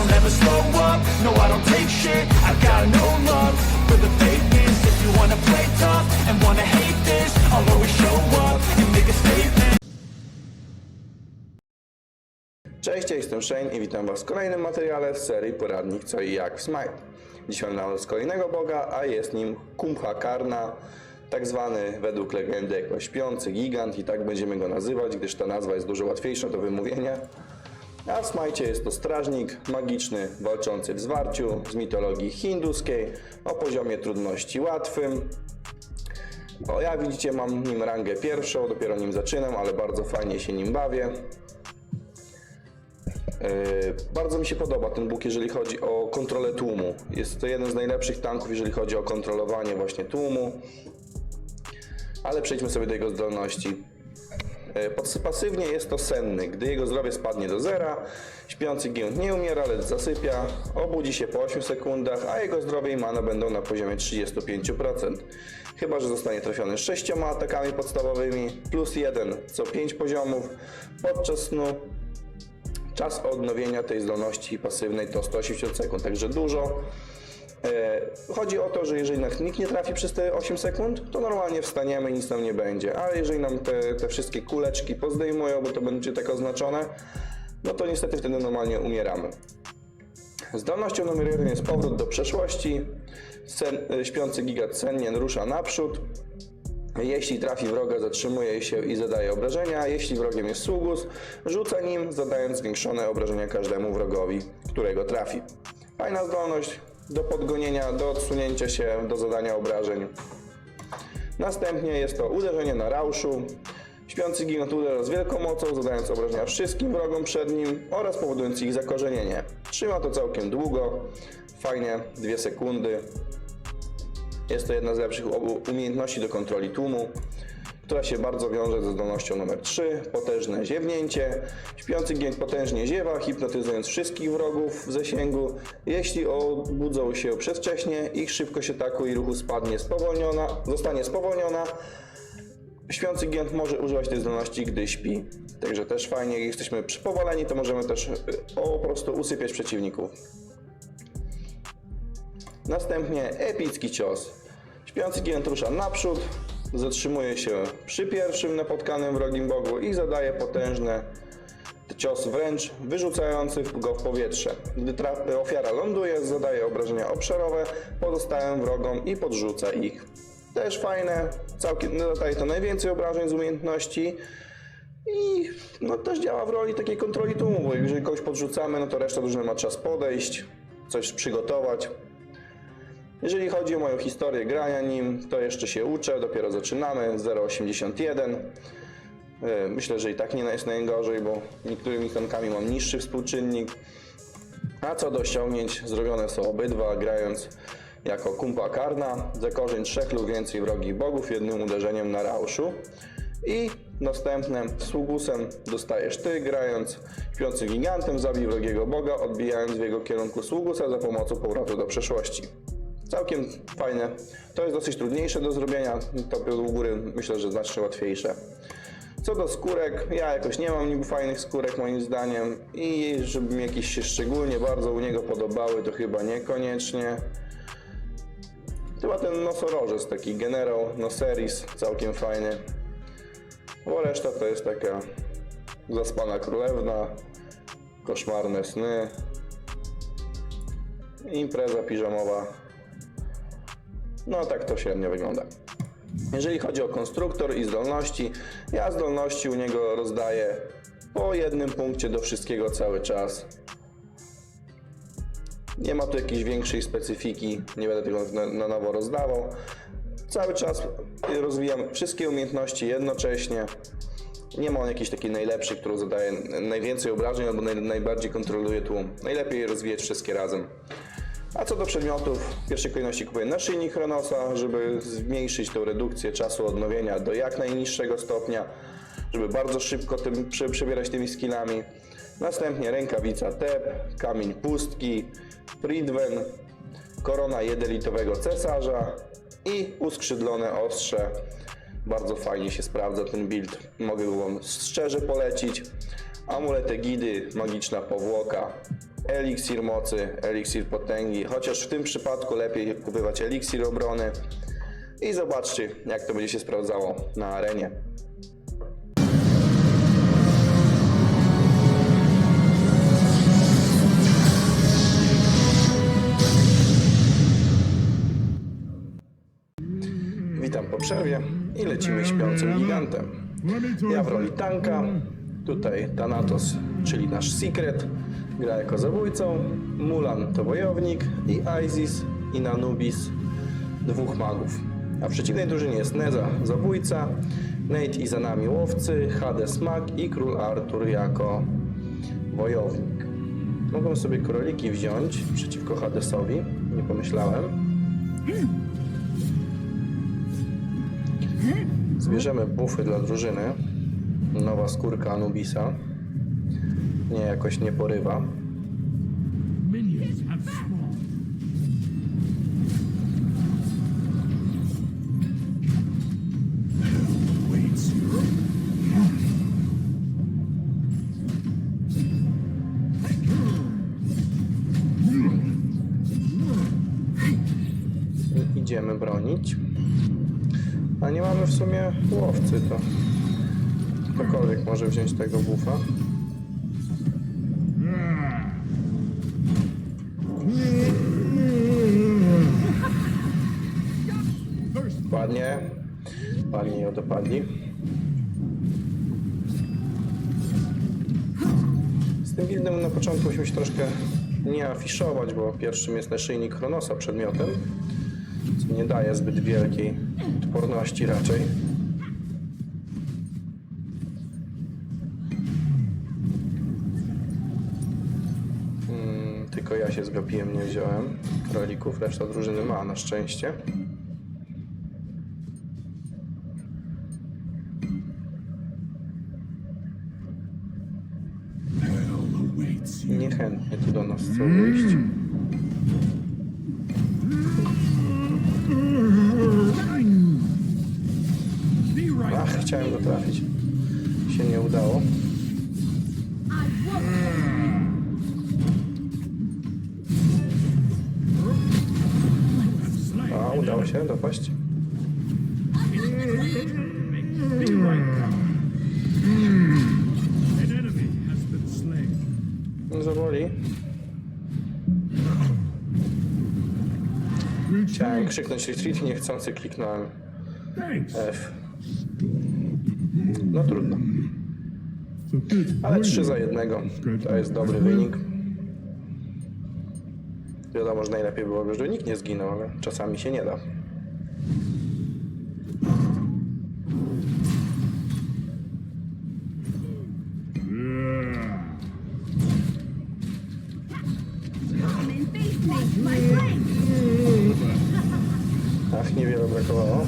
don't ever slow up, no I don't take shit I got no love for the fakeness If you wanna play tough and wanna hate this I'll always show up and make a statement Cześć, ja jestem Shane i witam Was w kolejnym materiale z serii Poradnik Co i Jak w Smite. Dzisiaj mamy z kolejnego boga, a jest nim Kumpha Karna, tak zwany według legendy jako śpiący gigant i tak będziemy go nazywać, gdyż ta nazwa jest dużo łatwiejsza do wymówienia. A w Smite jest to strażnik magiczny walczący w zwarciu z mitologii hinduskiej o poziomie trudności łatwym. O, jak widzicie mam nim rangę pierwszą, dopiero nim zaczynam, ale bardzo fajnie się nim bawię. Yy, Bardzo mi się podoba ten Bóg, jeżeli chodzi o kontrolę tłumu. Jest to jeden z najlepszych tanków, jeżeli chodzi o kontrolowanie właśnie tłumu. Ale przejdźmy sobie do jego zdolności. Pod- Pasywnie jest to senny. Gdy jego zdrowie spadnie do zera, śpiący gigant nie umiera, lecz zasypia, obudzi się po 8 sekundach, a jego zdrowie i mana będą na poziomie 35%. Chyba, że zostanie trafiony 6 atakami podstawowymi, plus 1 co 5 poziomów. Podczas snu Czas odnowienia tej zdolności pasywnej to 180 sekund, także dużo. E, Chodzi o to, że jeżeli nikt nie trafi przez te 8 sekund, to normalnie wstaniemy i nic nam nie będzie. Ale jeżeli nam te, te wszystkie kuleczki pozdejmują, bo to będzie tak oznaczone, no to niestety wtedy normalnie umieramy. Zdolnością numer jeden jest powrót do przeszłości. Sen, e, śpiący gigat senien rusza naprzód. Jeśli trafi wroga, zatrzymuje się i zadaje obrażenia. Jeśli wrogiem jest sługus, rzuca nim, zadając zwiększone obrażenia każdemu wrogowi, którego trafi. Fajna zdolność do podgonienia, do odsunięcia się, do zadania obrażeń. Następnie jest to uderzenie na rauszu. Śpiący gigant uderza z wielką mocą, zadając obrażenia wszystkim wrogom przed nim oraz powodując ich zakorzenienie. Trzyma to całkiem długo, fajnie, dwie sekundy. Jest to jedna z lepszych umiejętności do kontroli tłumu, która się bardzo wiąże ze zdolnością numer 3, potężne ziewnięcie. Śpiący gigant potężnie ziewa, hipnotyzując wszystkich wrogów w zasięgu. Jeśli obudzą się przedwcześnie, ich szybkość ataku i ruchu spadnie spowolniona, zostanie spowolniona. Śpiący gigant może używać tej zdolności, gdy śpi. Także też fajnie, jak jesteśmy powaleni, to możemy też y, po prostu usypiać przeciwników. Następnie epicki cios. Śpiący gigant rusza naprzód, zatrzymuje się przy pierwszym napotkanym wrogim bogu i zadaje potężny cios wręcz wyrzucający go w powietrze. Gdy ofiara ląduje, zadaje obrażenia obszarowe pozostałym wrogom i podrzuca ich. Też fajne, całkiem no, zadaje to najwięcej obrażeń z umiejętności i no, też działa w roli takiej kontroli tłumu, bo jeżeli kogoś podrzucamy, no to reszta drużyny ma czas podejść, coś przygotować. Jeżeli chodzi o moją historię grania nim, to jeszcze się uczę, dopiero zaczynamy, 0,81. E, Myślę, że i tak nie jest najgorzej, bo niektórymi tankami mam niższy współczynnik. A co do osiągnięć, zrobione są obydwa, grając jako kumpa karna, zakorzeń trzech lub więcej wrogich bogów jednym uderzeniem na rauszu. I następnym sługusem dostajesz ty, grając śpiącym gigantem, zabij wrogiego boga, odbijając w jego kierunku sługusa za pomocą powrotu do przeszłości. Całkiem fajne. To jest dosyć trudniejsze do zrobienia, to u góry myślę, że znacznie łatwiejsze. Co do skórek, ja jakoś nie mam niby fajnych skórek moim zdaniem i żeby mi jakieś się szczególnie bardzo u niego podobały, to chyba niekoniecznie. Chyba ten nosorożec, taki generał Noseris, całkiem fajny. Bo reszta to jest taka zaspana królewna, koszmarne sny, impreza piżamowa. No tak to średnio wygląda. Jeżeli chodzi o konstruktor i zdolności, ja zdolności u niego rozdaję po jednym punkcie do wszystkiego cały czas. Nie ma tu jakiejś większej specyfiki, nie będę tego na, na nowo rozdawał. Cały czas rozwijam wszystkie umiejętności jednocześnie. Nie ma on jakiejś takiej najlepszej, którą zadaje najwięcej obrażeń albo naj, najbardziej kontroluje tłum. Najlepiej rozwijać wszystkie razem. A co do przedmiotów, w pierwszej kolejności kupuję naszyjnik Chronosa, żeby zmniejszyć tę redukcję czasu odnowienia do jak najniższego stopnia, żeby bardzo szybko tym, prze, przebierać tymi skillami. Następnie rękawica Tep, kamień pustki, Pridwen, korona jedelitowego cesarza i uskrzydlone ostrze. Bardzo fajnie się sprawdza ten build, mogę Wam szczerze polecić. Amulet Egidy, magiczna powłoka, eliksir mocy, eliksir potęgi, chociaż w tym przypadku lepiej kupować eliksir obrony i zobaczcie jak to będzie się sprawdzało na arenie. Witam po przerwie i lecimy śpiącym gigantem. Ja w roli tanka, tutaj Thanatos, czyli nasz Secret, gra jako zabójcą, Mulan to wojownik i Isis i Nanubis dwóch magów. A w przeciwnej drużynie jest Neza, zabójca, Nate i za nami łowcy, Hades mag i Król Artur jako wojownik. Mogą sobie króliki wziąć przeciwko Hadesowi, nie pomyślałem. Zbierzemy bufy dla drużyny. Nowa skórka Anubisa. Nie, jakoś nie porywa. Idziemy bronić. A nie mamy w sumie łowcy, to ktokolwiek może wziąć tego bufa. Ładnie ją dopadli. Z tym buildem na początku musimy się troszkę nie afiszować, bo pierwszym jest naszyjnik Chronosa przedmiotem, co nie daje zbyt wielkiej odporności raczej. Mm, tylko ja się zgapiłem, nie wziąłem królików, reszta drużyny ma na szczęście. Niechętnie tu do nas chcą wyjść. Right. Ach, chciałem go trafić. Się nie udało. A, udało się dopaść. Krzyknąć retreat, niechcący kliknąłem. F. No trudno. Ale 3 za jednego. To jest dobry wynik. Wiadomo, że najlepiej byłoby, żeby nikt nie zginął, ale czasami się nie da. Ach, niewiele brakowało.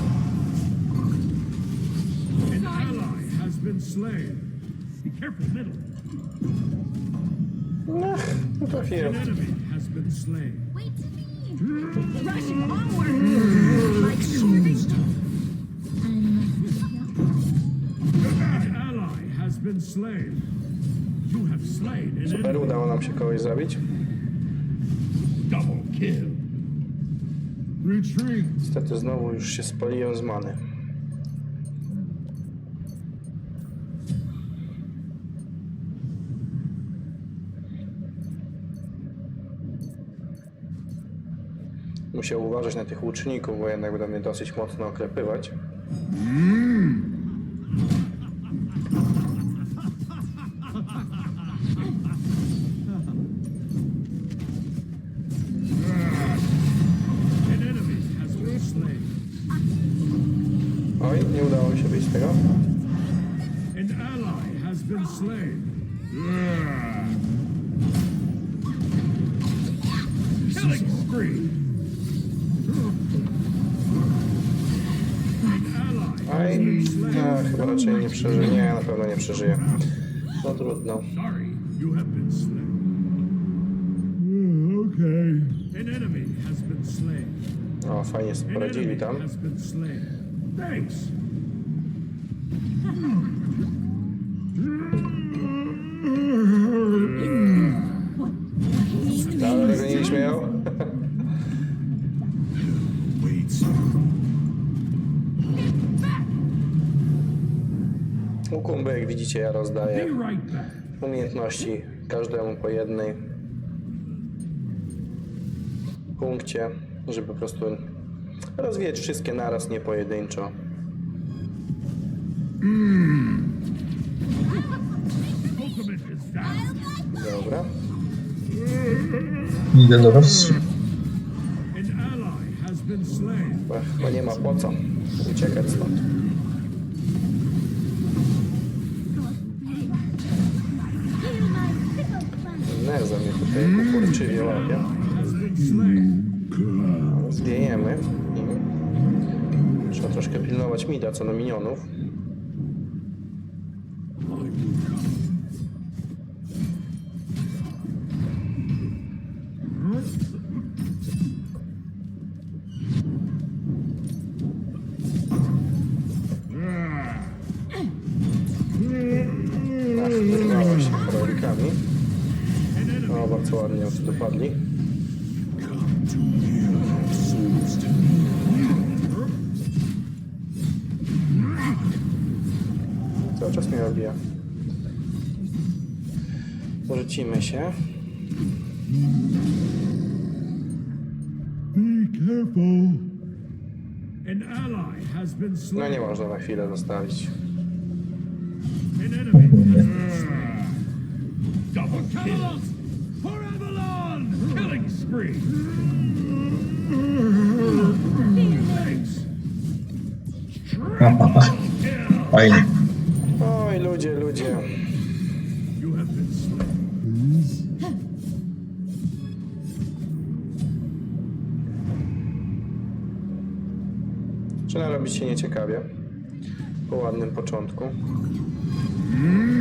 An ally has been slain. Be careful, middle. Ach, nie trafiłem. An enemy has been slain. Wait to me. Rushing onward. Like shooting. An ally has been slain. You have slain an Super, enemy. udało nam się kogoś zabić. Double kill. Niestety znowu już się spaliłem z many. Musiał uważać na tych łuczników, bo jednak będą mnie dosyć mocno oklepywać. An been slain. Killing spree. An ally has Aj, been slain. a, chyba raczej nie przeżyję. Nie, na pewno nie przeżyję. No trudno. Sorry, you have been slain. Okay. An enemy has been slain. O, fajnie poradzili tam. has been slain. Thanks. Widzicie, ja rozdaję umiejętności każdemu po jednej punkcie, żeby po prostu rozwijać wszystkie naraz, nie pojedynczo. Dobra. Idę do was. Chyba nie ma po co uciekać stąd. Slain. Zwiejemy i trzeba troszkę pilnować mida co do minionów. O, bardzo ładnie już dopadli. Cały czas mnie obija. Rzucimy się. No nie można na chwilę zostawić. Slain. Double kill. Kill. Fajnie. Oj, ludzie, ludzie. Zaczyna robić się nieciekawie. Po ładnym początku. An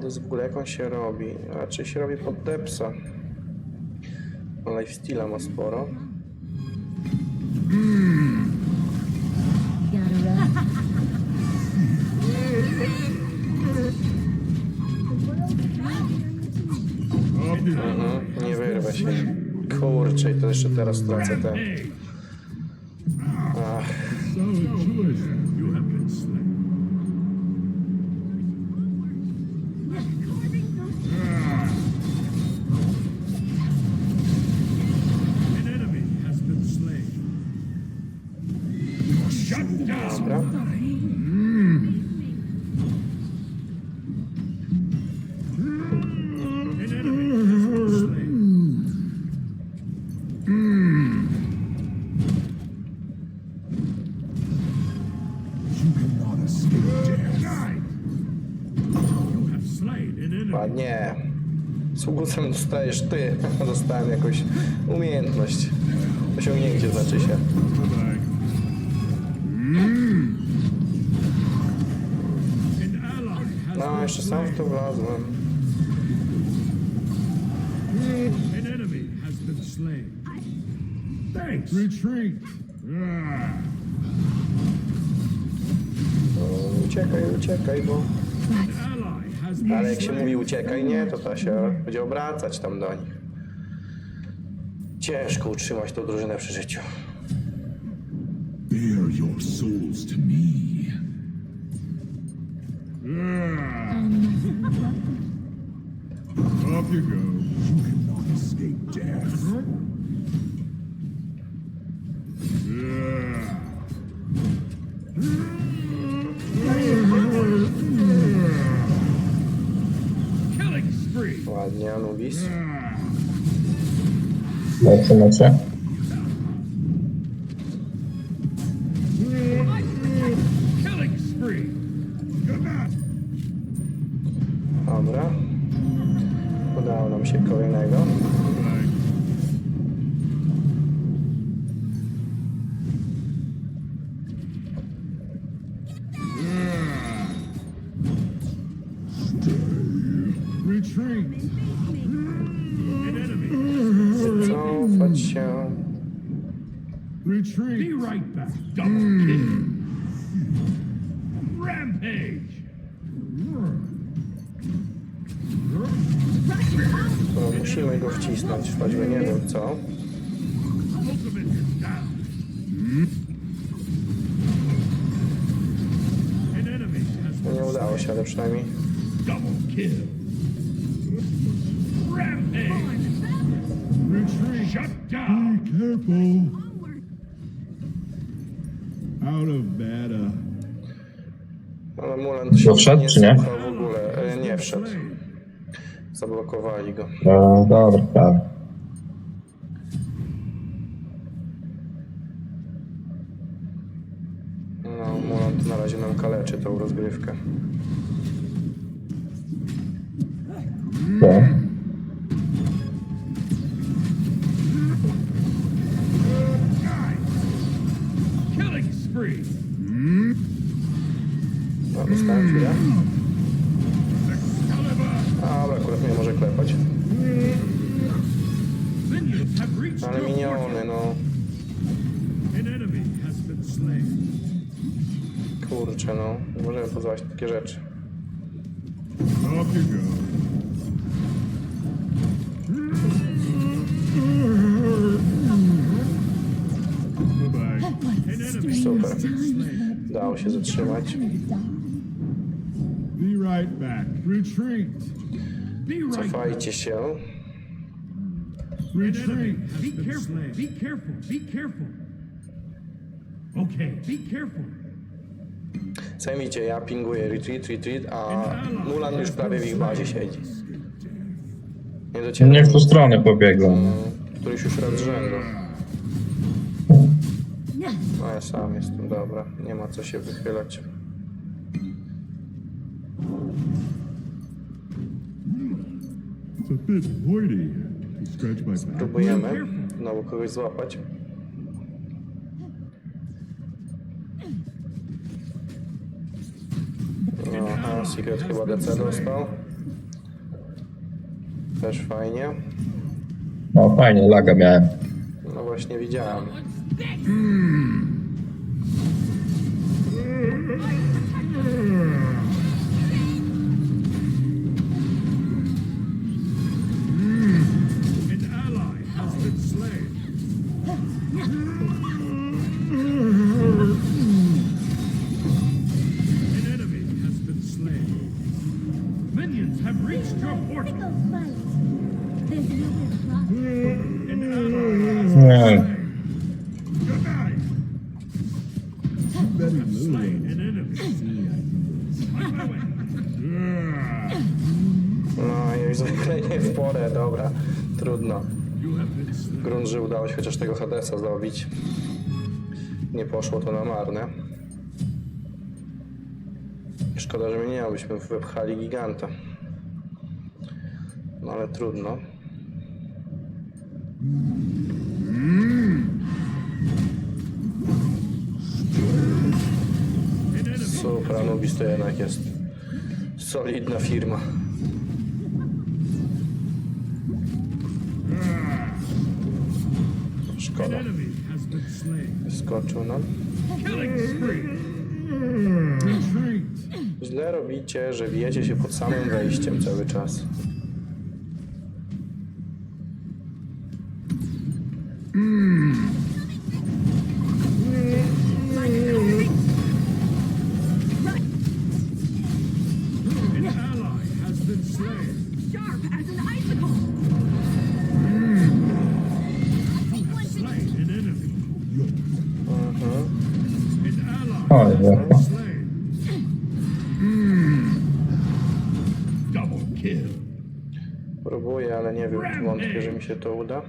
Hades w ogóle jak on się robi? Raczej się robi pod depsa. Lifesteala ma sporo. Mhm, nie wyrwę się. Kurczę, i to jeszcze teraz stracę ten. Ach, Sługusem dostajesz ty. Dostałem jakąś umiejętność. Osiągnięcie znaczy się. No, jeszcze sam w to wlazłem. Retreat. No, Uciekaj, uciekaj, bo... An ally has been Ale jak się mówi uciekaj, nie, to to się będzie obracać tam do nich. Ciężko utrzymać tą drużynę przy życiu. Bear your souls to me. Off you go. You cannot escape death. Killing Anubis. Killing spree. Dobra. Udało nam się kolejnego. Right back. Double kill. Rampage. To musimy go wcisnąć, choćby nie wiem co. Ultimate is down. An enemy has No nie udało się, ale przynajmniej double kill. Rampage. Retreat. Shut down. Be careful. Out of beta. Ale Mulan się To wszedł, nie czy nie? słuchał w ogóle. E, Nie wszedł. Zablokowali go. No, dobra, tak. No, Mulan to na razie nam kaleczy tą rozgrywkę. tak. No, dostałem chwilę. Excalibur. Ale akurat mnie może klepać. Ale miniony, no. Kurczę, no. Nie możemy pozwalać takie rzeczy. Super. Dało się zatrzymać. Be right back. Retreat. Be right back. Cofajcie się. An enemy Retreat. been careful. Be careful. Be careful. Okay. Be careful. Zajmijcie, ja pinguję retreat, retreat, a Mulan już prawie w ich bazie siedzi. Nie dociera. Nie w tą stronę pobiegłem. Któryś już raz z rzędu. No ja sam jestem, dobra. Nie ma co się wychylać. It's a bit. Scratch my back. Próbujemy znowu kogoś złapać. No, a Secret chyba DC dostał. Też fajnie. No fajnie, laga miałem. No właśnie widziałem. An Hadesa zdobyć. Nie poszło to na marne. Szkoda, że mnie nie ma, byśmy wypchali giganta. No ale trudno. Super, Anubis to jednak jest solidna firma. Szkoda. Skoczył nam. Źle robicie, że bijecie się pod samym wejściem cały czas. An. Nie wiem, wątpię, że mi się to uda.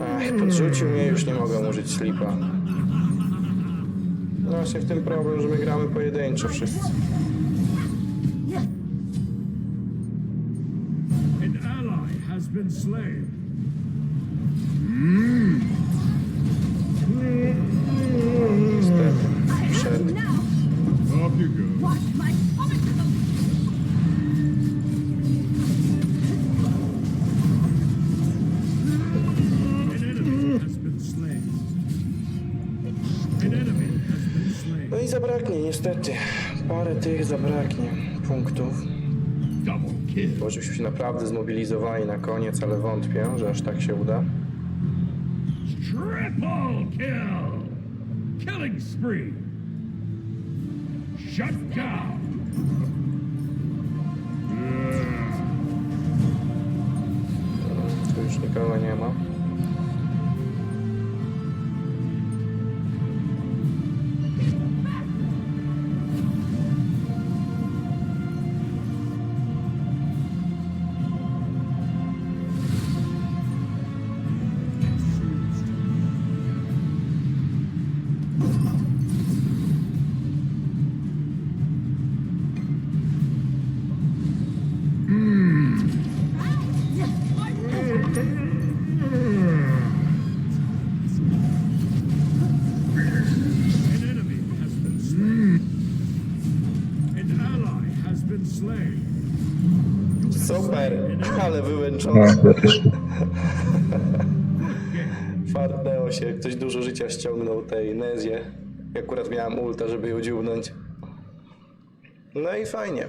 Ach, podrzucił mnie, już nie mogę użyć slipa. No właśnie w tym problem, że my gramy pojedynczo wszyscy. An ally has been slain. Niestety, parę tych zabraknie punktów. Bo się naprawdę zmobilizowali na koniec, ale wątpię, że aż tak się uda. Triple kill. Killing spree. Shut down. Tu już nikogo nie ma. Ale No, ja też. Fartnęło się, ktoś dużo życia ściągnął tej Nezie. Akurat miałem ulta, żeby ją dziubnąć. No i fajnie.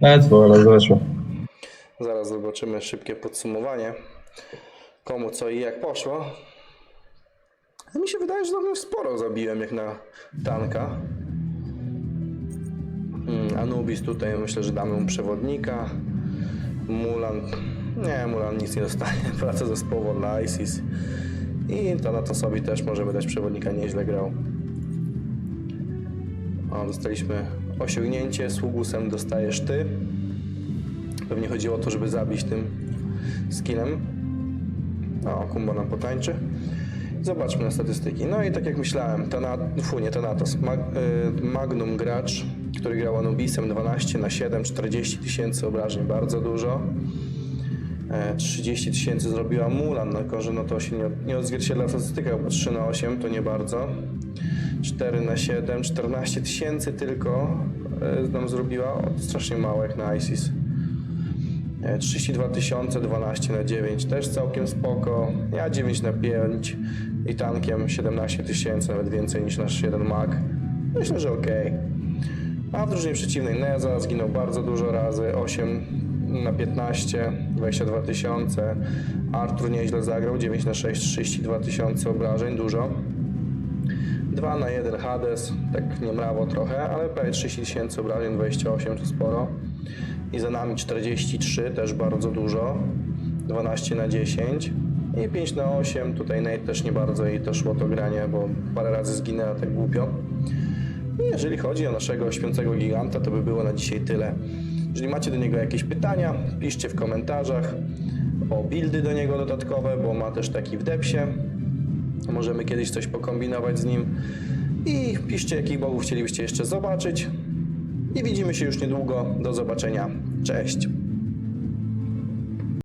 Lecło, ale zeszło. Zaraz zobaczymy szybkie podsumowanie. Komu co i jak poszło. Mi się wydaje, że całkiem sporo zabiłem jak na tanka. Mm, Anubis tutaj myślę, że damy mu przewodnika. Mulan. Nie, Mulan nic nie dostanie. Praca zespołowa dla ISIS. I to na to sobie też możemy dać przewodnika, nieźle grał. O, dostaliśmy osiągnięcie. Sługusem dostajesz ty. Pewnie chodziło o to, żeby zabić tym skillem. O, Kumbo nam potańczy. Zobaczmy na statystyki. No i tak jak myślałem, Tana, fu, nie Thanatos, Mag, y, Magnum gracz, który grał Anubisem 12 na 7, 40 tysięcy obrażeń, bardzo dużo. E, 30 tysięcy zrobiła Mulan, no, tylko że no to się nie, nie odzwierciedla w bo 3 na 8 to nie bardzo. 4 na 7, 14 tysięcy tylko e, nam zrobiła, o, strasznie mało jak na ISIS. E, 32 tysiące, 12 na 9, też całkiem spoko. Ja 9 na 5 i tankiem 17 tysięcy, nawet więcej niż nasz 1 mag. Myślę, że okej. A w drużynie przeciwnej Neza zginął bardzo dużo razy, 8 na 15, 22 tysiące. Artur nieźle zagrał, 9 na 6, 32 tysiące obrażeń, dużo. 2 na 1 Hades, tak niemrawo trochę, ale prawie 30 tysięcy obrażeń, 28 to sporo. I za nami 43, też bardzo dużo. 12 na 10. I 5 na 8, tutaj Nate też nie bardzo i to szło to granie, bo parę razy zginęła tak głupio. Jeżeli chodzi o naszego śpiącego giganta, to by było na dzisiaj tyle. Jeżeli macie do niego jakieś pytania, piszcie w komentarzach o buildy do niego dodatkowe, bo ma też taki w depsie. Możemy kiedyś coś pokombinować z nim. I piszcie, jakich bogów chcielibyście jeszcze zobaczyć. I widzimy się już niedługo. Do zobaczenia. Cześć.